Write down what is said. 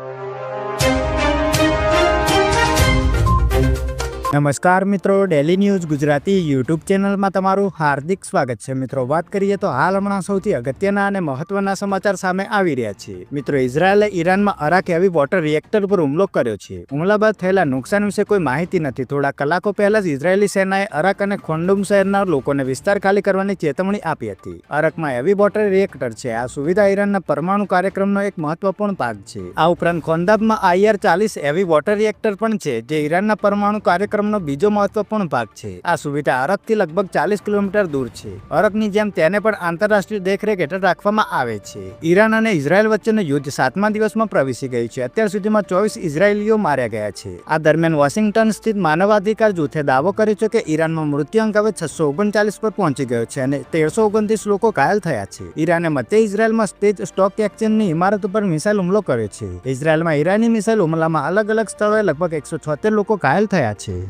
you. નમસ્કાર મિત્રો daily news Gujarati YouTube ચેનલમાં તમારું હાર્દિક સ્વાગત છે. મિત્રો, વાત કરીએ તો હાલ હમણાં સૌથી અગત્યના અને મહત્વના સમાચાર સામે આવી રહ્યા છે. મિત્રો, ઇઝરાયેલે ઈરાનમાં અરાક હેવી વોટર રિએક્ટર પર હુમલો કર્યો છે. હુમલા બાદ થયેલા નુકસાન વિશે કોઈ માહિતી નથી. થોડા કલાકો પહેલા જ ઇઝરાયેલી સેનાએ અરાક અને ખોન્ડુમ શહેરના લોકોને વિસ્તાર ખાલી કરવાની ચેતવણી આપી હતી. અરાકમાં હેવી વોટર રિએક્ટર છે. આ સુવિધા ઈરાનના પરમાણુ કાર્યક્રમનો એક મહત્વપૂર્ણ ભાગ છે. આ ઉપરાંત ખોંદાબમાં આઈઆર ચાલીસ હેવી વોટર રિએક્ટર પણ છે, જે ઈરાનના પરમાણુ કાર્યક્રમનો બીજો મહત્વપૂર્ણ ભાગ છે. આ સુવિધા અરબથી લગભગ ચાલીસ કિલોમીટર દૂર છે. અરબની જેમ તેને પણ આંતરરાષ્ટ્રીય દેખરેખ હેઠળ રાખવામાં આવે છે. ઈરાન અને ઇઝરાયલ વચ્ચેનું યુદ્ધ સાતમા દિવસમાં પ્રવેશી ગયું છે. અત્યાર સુધીમાં ચોવીસ ઇઝરાયેલીઓ માર્યા ગયા છે. આ દરમિયાન વોશિંગ્ટન સ્થિત માનવાધિકાર જૂથે દાવો કર્યો છે કે ઈરાનમાં મૃત્યુઆંક હવે છસો ઓગણચાલીસ પર પહોંચી ગયો છે અને તેરસો ઓગણત્રીસ લોકો ઘાયલ થયા છે. ઈરાને મધ્ય ઇઝરાયલમાં સ્થિત સ્ટોક એક્સચેન્જની ઇમારત ઉપર મિસાઇલ હુમલો કર્યો છે. ઇઝરાયલમાં ઈરાની મિસાઇલ હુમલામાં અલગ અલગ સ્થળોએ લગભગ એકસો છોતેર લોકો ઘાયલ થયા છે.